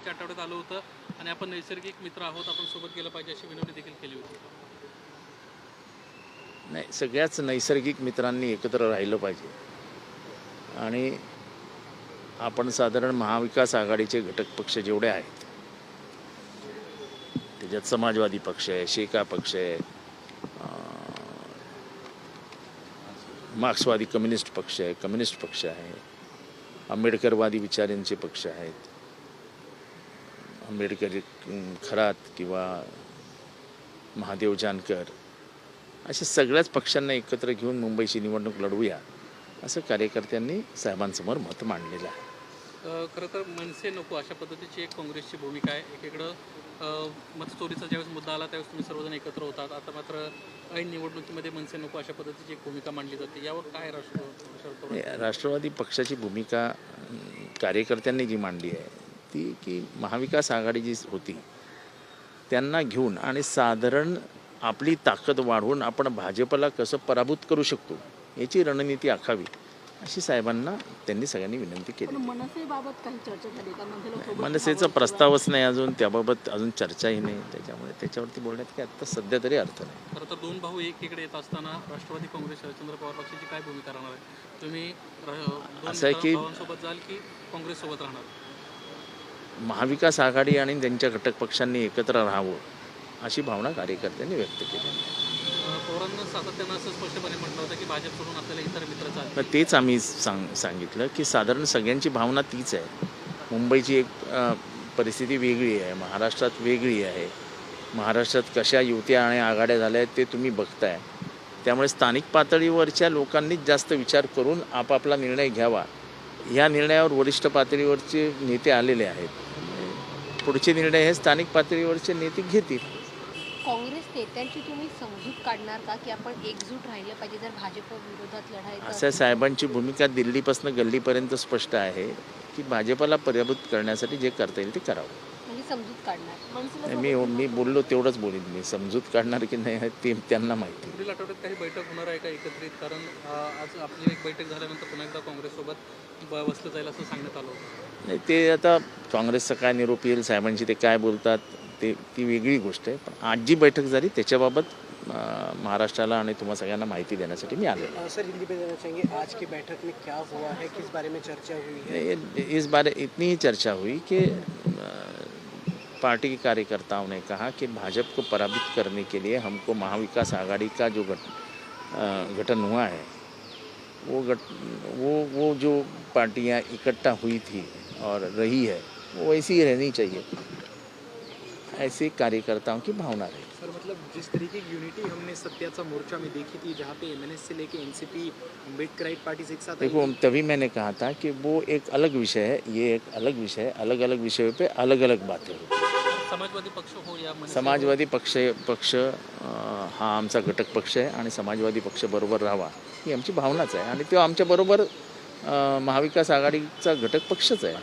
मागच्या आठवड्यात आलं होतं आणि आपण नैसर्गिक मित्र आहोत आपण सोबत गेलं पाहिजे अशी विनवणी देखील केली होती. नाही सगळ्याच नैसर्गिक मित्रांनी एकत्र राहिलं पाहिजे. आणि आपण साधारण महाविकास आघाडीचे घटक पक्ष जेवढे आहेत त्याच्यात समाजवादी पक्ष आहे शेका पक्ष आहे मार्क्सवादी कम्युनिस्ट पक्ष आहे कम्युनिस्ट पक्ष आहे आंबेडकरवादी विचारांचे पक्ष आहेत. आंबेडकर खरात किंवा महादेव जानकर अशा सगळ्याच पक्षांना एकत्र घेऊन मुंबईची निवडणूक लढवूया असं कार्यकर्त्यांनी साहेबांसमोर मत मांडलेलं आहे. खरं तर मनसे नको अशा पद्धतीची एक काँग्रेसची भूमिका आहे. एकीकडं मतचोरीचा ज्यावेळेस मुद्दा आला त्यावेळेस तुम्ही सर्वजण एकत्र होतात. आता मात्र ऐन निवडणुकीमध्ये मनसे नको अशा पद्धतीची एक भूमिका मांडली जाते. यावर काय राष्ट्र राष्ट्रवादी पक्षाची भूमिका कार्यकर्त्यांनी जी मांडली आहे ती की महाविकास आघाडी जी होती त्यांना घेऊन आणि साधारण आपली ताकद वाढवून आपण भाजपला कसं पराभूत करू शकतो याची रणनीती आखावी अशी साहेबांना त्यांनी सगळ्यांनी विनंती केली. पण मनसेबाबत काही चर्चा झाली का? मनसेला सोबत मनसेचा प्रस्तावच नाही अजून त्याबाबत अजून चर्चाही नाही त्याच्यामुळे त्याच्यावरती बोलण्यात काय आत्ता सध्या तरी अर्थ नाही. खरं तर दोन भाऊ एकीकडे येत असताना राष्ट्रवादी काँग्रेस शरदचंद्र पवार पक्षाची काय भूमिका राहणार आहे? तुम्ही असं आहे की- भावांसोबत जाल की काँग्रेससोबत राहणार? महाविकास आघाडी आणि त्यांच्या घटक पक्षांनी एकत्र राहावं अशी भावना कार्यकर्त्यांनी व्यक्त केली. मग तेच आम्ही सांग सांगितलं की साधारण सगळ्यांची भावना तीच आहे. मुंबईची एक परिस्थिती वेगळी आहे महाराष्ट्रात वेगळी आहे. महाराष्ट्रात कशा युत्या आणि आघाड्या झाल्या आहेत ते तुम्ही बघताय. त्यामुळे स्थानिक पातळीवरच्या लोकांनीच जास्त विचार करून आपापला निर्णय घ्यावा. या निर्णयावर वरिष्ठ पातळीवरचे नेते आलेले आहेत. पुढचे निर्णय हे स्थानिक पातळीवरचे नेते घेतील. काँग्रेस नेत्यांची तुम्ही समजूत काढणार का? की आपण एकजूट राहिलं पाहिजे जर भाजप विरोधात लढायचं असं असेल? साहेबांची भूमिका दिल्लीपासून गल्लीपर्यंत स्पष्ट आहे की भाजपला पराभूत करण्यासाठी जे करता येईल ते करावं. समजूत काढणार. मी मी बोललो तेवढंच बोलीन मी. समजूत काढणार की नाही ते त्यांना माहिती पुढील आठवड्यात काही बैठक होणार आहे का एकत्रित? कारण आज आपली एक बैठक झाल्यानंतर पुन्हा एकदा काँग्रेससोबत बसलं जाईल असं सांगण्यात आलं होतं. नाही ते आता काँग्रेसचा काय निरोप येईल साहेबांशी ते काय बोलतात ते ती वेगळी गोष्ट आहे. पण आज जी बैठक झाली त्याच्याबाबत महाराष्ट्राला आणि तुम्हा सगळ्यांना माहिती देण्यासाठी मी. अ, सर हिंदी में देना चाहेंगे आज की बैठक में क्या हुआ है? किस बारे में चर्चा हुई है? इस बारे इतनी ही चर्चा हुई कि पार्टी के कार्यकर्ताओं ने कहा कि भाजपा को पराजित करने के लिए हमको महाविकास आघाड़ी का जो गठ गठन हुआ है वो गठ वो वो जो पार्टियाँ इकट्ठा हुई थी और रही है वो ऐसी ही रहनी चाहिए। ऐसे कार्यकर्ताओं की भावना रही। सर मतलब जिस तरीके की यूनिटी हमने सत्याचा मोर्चा में देखी थी जहाँ पे एमएनएस से लेके एनसीपी अम्बेडकराइट पार्टीज़ एक साथ देखो तभी मैंने कहा था कि वो एक अलग विषय है ये एक अलग विषय है अलग अलग विषयों पे अलग अलग बातें होती समाजवादी पक्ष हो या समाजवादी पक्ष पक्ष हा आमचा घटक पक्ष आहे आणि समाजवादी पक्ष बरोबर राहावा ही आमची भावनाच आहे. आणि तो आमच्याबरोबर महाविकास आघाडीचा घटक पक्षच आहे.